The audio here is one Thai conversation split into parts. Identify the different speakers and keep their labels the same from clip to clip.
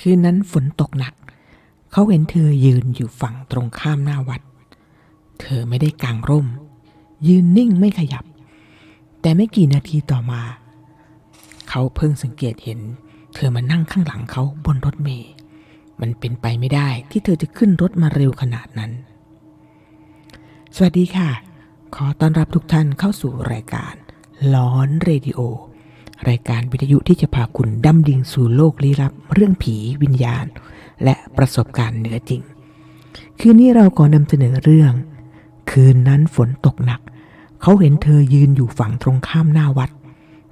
Speaker 1: คืนนั้นฝนตกหนัก เขาเห็นเธอยืนอยู่ฝั่งตรงข้ามหน้าวัด เธอไม่ได้กางร่ม ยืนนิ่งไม่ขยับ แต่ไม่กี่นาทีต่อมา เขาเพิ่งสังเกตเห็น เธอมานั่งข้างหลังเขาบนรถเมล์มันเป็นไปไม่ได้ที่เธอจะขึ้นรถมาเร็วขนาดนั้น สวัสดีค่ะ ขอต้อนรับทุกท่านเข้าสู่รายการล้อนเรดิโอ รายการวิทยุที่จะพาคุณดำดิ่งสู่โลกลี้ลับ เรื่องผีวิญญาณ และประสบการณ์เหนือจริง คืนนี้เราขอนำเสนอเรื่อง คืนนั้นฝนตกหนัก เขาเห็นเธอยืนอยู่ฝั่งตรงข้ามหน้าวัด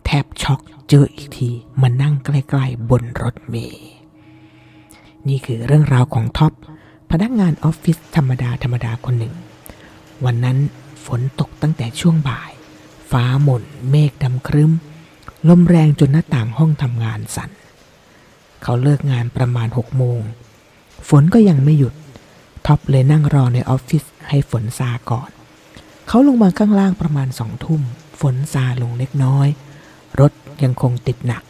Speaker 1: แทบช็อกเจออีกทีมานั่งใกล้ๆบนรถเมล์นี่คือเรื่องราวของท็อปพนักงานออฟฟิศธรรมดาธรรมดาคนหนึ่ง วันนั้นฝนตกตั้งแต่ช่วงบ่าย ฟ้าหม่นเมฆดำครึ้ม ลมแรงจนหน้าต่างห้องทำงานสั่น เขาเลิกงานประมาณหกโมง ฝนก็ยังไม่หยุด ท็อปเลยนั่งรอในออฟฟิศให้ฝนซาก่อน เขาลงมาข้างล่างประมาณสองทุ่ม ฝนซาลงเล็กน้อย รถยังคงติดหนัก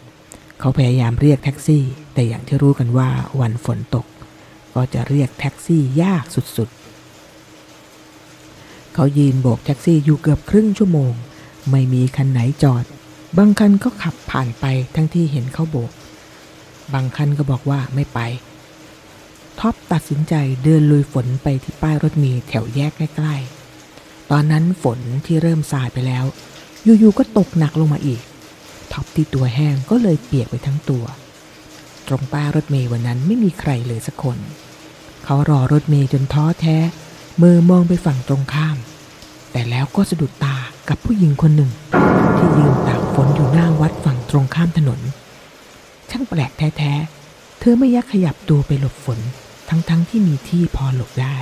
Speaker 1: เขาพยายามเรียกแท็กซี่ แต่อย่างที่รู้กันว่าวันฝนตก ก็จะเรียกแท็กซี่ยากสุดๆ เขายืนโบกแท็กซี่อยู่เกือบครึ่งชั่วโมง ไม่มีคันไหนจอด บางคันก็ขับผ่านไปทั้งที่เห็นเขาโบก บางคันก็บอกว่าไม่ไปท็อปตัดสินใจเดินลุยฝนไปที่ป้ายรถเมล์แถวแยกใกล้ๆ ตอนนั้นฝนที่เริ่มสายไปแล้ว อยู่ๆก็ตกหนักลงมาอีก ท็อปที่ตัวแห้งก็เลยเปียกไปทั้งตัว ตรงป้ายรถเมล์วันนั้นไม่มีใครเลยสักคน เขารอรถเมล์จนท้อแท้มือมองไปฝั่งตรงข้าม แต่แล้วก็สะดุดตา กับผู้หญิงคนหนึ่ง ที่ยืนตากฝนอยู่หน้าวัดฝั่งตรงข้ามถนน ช่างแปลกแท้ๆ เธอไม่ยักขยับตัวไปหลบฝนทั้งๆทที่มีที่พอหลบได้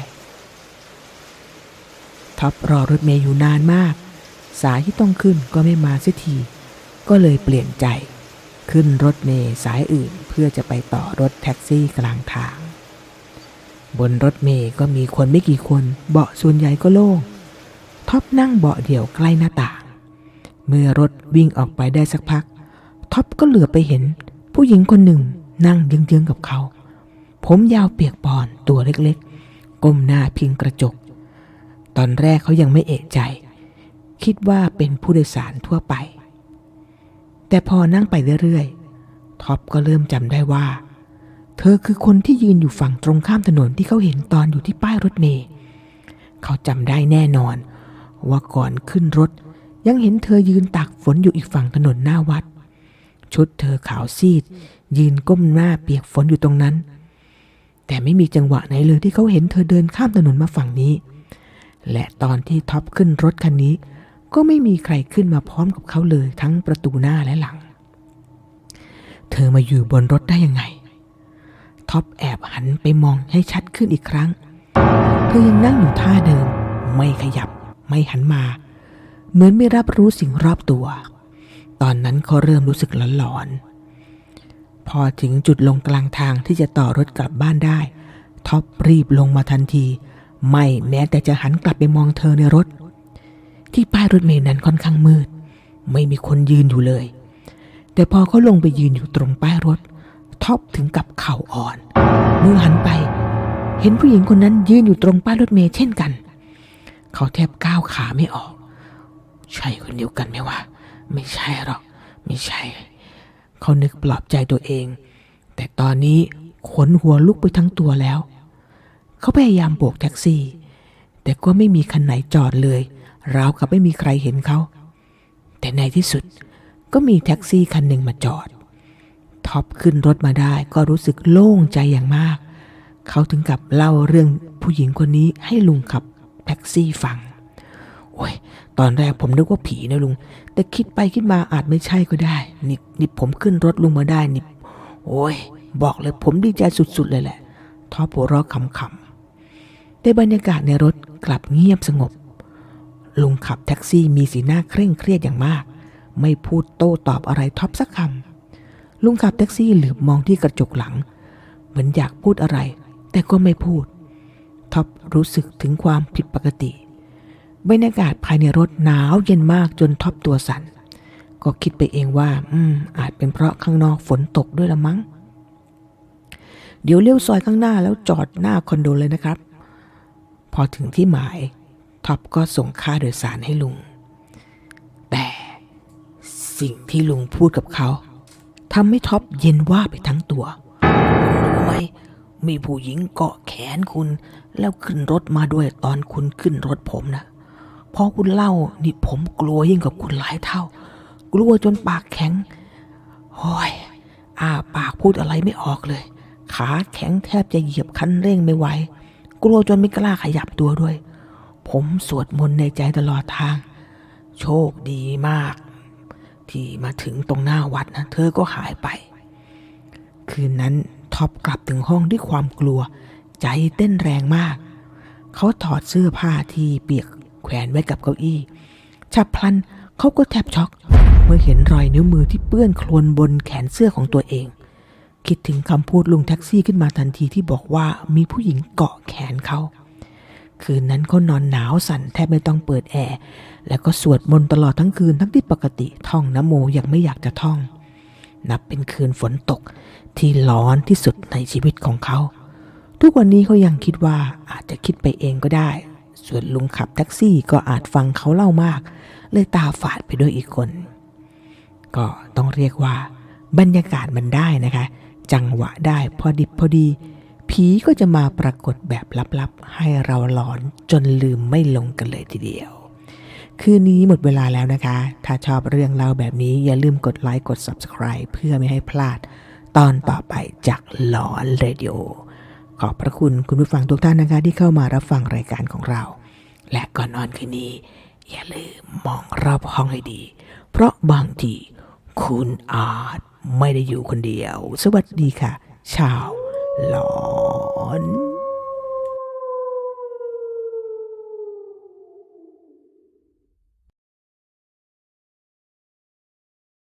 Speaker 1: ท็อปรอรถเมย์อยู่นานมาก สายที่ต้องขึ้นก็ไม่มาสักที ก็เลยเปลี่ยนใจ ขึ้นรถเมย์สายอื่นเพื่อจะไปต่อรถแท็กซี่กลางทาง บนรถเมย์ก็มีคนไม่กี่คน เบาะส่วนใหญ่ก็โล่ง ท็อปนั่งเบาะเดี่ยวใกล้หน้าต่าง เมื่อรถวิ่งออกไปได้สักพัก ท็อปก็เหลือไปเห็น ผู้หญิงคนหนึ่งนั่งเยื้องๆกับเขา ผมยาวเปียกปอนตัวเล็กๆ ก้มหน้าพิงกระจก ตอนแรกเขายังไม่เอะใจ คิดว่าเป็นผู้โดยสารทั่วไป แต่พอนั่งไปเรื่อยๆ ท็อปก็เริ่มจำได้ว่า เธอคือคนที่ยืนอยู่ฝั่งตรงข้ามถนนที่เขาเห็นตอนอยู่ที่ป้ายรถเมล์เขาจำได้แน่นอน ว่าก่อนขึ้นรถ ยังเห็นเธอยืนตากฝนอยู่อีกฝั่งถนนหน้าวัด ชุดเธอขาวซีด ยืนก้มหน้าเปียกฝนอยู่ตรงนั้น แต่ไม่มีจังหวะไหนเลยที่เขาเห็นเธอเดินข้ามถนนมาฝั่งนี้ และตอนที่ท็อปขึ้นรถคันนี้ ก็ไม่มีใครขึ้นมาพร้อมกับเขาเลยทั้งประตูหน้าและหลัง เธอมาอยู่บนรถได้ยังไง ท็อปแอบหันไปมองให้ชัดขึ้นอีกครั้ง เธอยังนั่งอยู่ท่าเดิมไม่ขยับ ไม่หันมา เหมือนไม่รับรู้สิ่งรอบตัว ตอนนั้นเขาเริ่มรู้สึกหลอนๆพอถึงจุดลงกลางทางที่จะต่อรถกลับบ้านได้ ท็อปรีบลงมาทันที ไม่แม้แต่จะหันกลับไปมองเธอในรถ ที่ป้ายรถเมล์นั้นค่อนข้างมืด ไม่มีคนยืนอยู่เลย แต่พอเขาลงไปยืนอยู่ตรงป้ายรถ ท็อปถึงกับเข่าอ่อนเมื่อหันไป เห็นผู้หญิงคนนั้นยืนอยู่ตรงป้ายรถเมล์เช่นกัน เขาแทบก้าวขาไม่ออก ใช่คนเดียวกันไหมวะ ไม่ใช่หรอก ไม่ใช่ เขานึกปลอบใจตัวเอง แต่ตอนนี้ขนหัวลุกไปทั้งตัวแล้ว เขาพยายามโบกแท็กซี่ แต่ก็ไม่มีคันไหนจอดเลย ราวกับไม่มีใครเห็นเขา แต่ในที่สุดก็มีแท็กซี่คันหนึ่งมาจอด ท็อปขึ้นรถมาได้ก็รู้สึกโล่งใจอย่างมาก เขาถึงกับเล่าเรื่องผู้หญิงคนนี้ให้ลุงขับ แท็กซี่ฟัง โอ้ย ตอนแรกผมนึกว่าผีนะลุง แต่คิดไปคิดมาอาจไม่ใช่ก็ได้ นี่นี่ผมขึ้นรถลุงมาได้นี่ โอ้ย บอกเลยผมดีใจสุดๆเลยแหละ ท็อปหัวเราะขำๆแต่บรรยากาศในรถกลับเงียบสงบ ลุงขับแท็กซี่มีสีหน้าเคร่งเครียดอย่างมาก ไม่พูดโต้ตอบอะไรท็อปสักคำลุงขับแท็กซี่เหลือบมองที่กระจกหลัง เหมือนอยากพูดอะไร แต่ก็ไม่พูด ท็อปรู้สึกถึงความผิดปกติ บรรยากาศภายในรถหนาวเย็นมากจนท็อปตัวสั่น ก็คิดไปเองว่า อืม อาจเป็นเพราะข้างนอกฝนตกด้วยละมั้ง เดี๋ยวเลี้ยวซอยข้างหน้าแล้วจอดหน้าคอนโดเลยนะครับ พอถึงที่หมายท็อปก็ส่งค่าโดยสารให้ลุง แต่สิ่งที่ลุงพูดกับเขาทำให้ท็อปเย็นว่าไปทั้งตัวรู้ไหม มีผู้หญิงเกาะแขนคุณ แล้วขึ้นรถมาด้วยตอนคุณขึ้นรถผมนะพอคุณเล่านี่ผมกลัวยิ่งกว่าคุณหลายเท่า กลัวจนปากแข็งโอ้ยอ้าปากพูดอะไรไม่ออกเลย ขาแข็งแทบจะเหยียบคันเร่งไม่ไหวกลัวจนไม่กล้าขยับตัวด้วย ผมสวดมนต์ในใจตลอดทาง โชคดีมาก ที่มาถึงตรงหน้าวัดนะ เธอก็หายไป คืนนั้น ท็อปกลับถึงห้องด้วยความกลัว ใจเต้นแรงมาก เขาถอดเสื้อผ้าที่เปียกแขวนไว้กับเก้าอี้ฉับพลันเขาก็แทบช็อก เมื่อเห็นรอยนิ้วมือที่เปื้อนโคลนบนแขนเสื้อของตัวเอง คิดถึงคำพูดลุงแท็กซี่ขึ้นมาทันทีที่บอกว่ามีผู้หญิงเกาะแขนเขา คืนนั้นเขานอนหนาวสั่นแทบไม่ต้องเปิดแอร์ แล้วก็สวดมนต์ตลอดทั้งคืนทั้งที่ปกติท่องนโมยังไม่อยากจะท่อง นับเป็นคืนฝนตกที่ร้อนที่สุดในชีวิตของเขา ทุกวันนี้เขายังคิดว่าอาจจะคิดไปเองก็ได้ ส่วนลุงขับแท็กซี่ก็อาจฟังเขาเล่ามาก เลยตาฝาดไปด้วยอีกคน ก็ต้องเรียกว่า บรรยากาศมันได้นะคะ จังหวะได้พอดิบพอดี ผีก็จะมาปรากฏแบบลับๆ ให้เราหลอนจนลืมไม่ลงกันเลยทีเดียว คืนนี้หมดเวลาแล้วนะคะ ถ้าชอบเรื่องเล่าแบบนี้อย่าลืมกดไลค์กด Subscribe เพื่อไม่ให้พลาด ตอนต่อไปจากหลอนเรดิโอขอบพระคุณคุณผู้ฟังทุกท่านนะคะ ที่เข้ามารับฟังรายการของเรา และก่อนนอนคืนนี้ อย่าลืมมองรอบห้องให้ดี เพราะบางทีคุณอาจไม่ได้อยู่คนเดียว สวัสดีค่ะ ชาวหลอน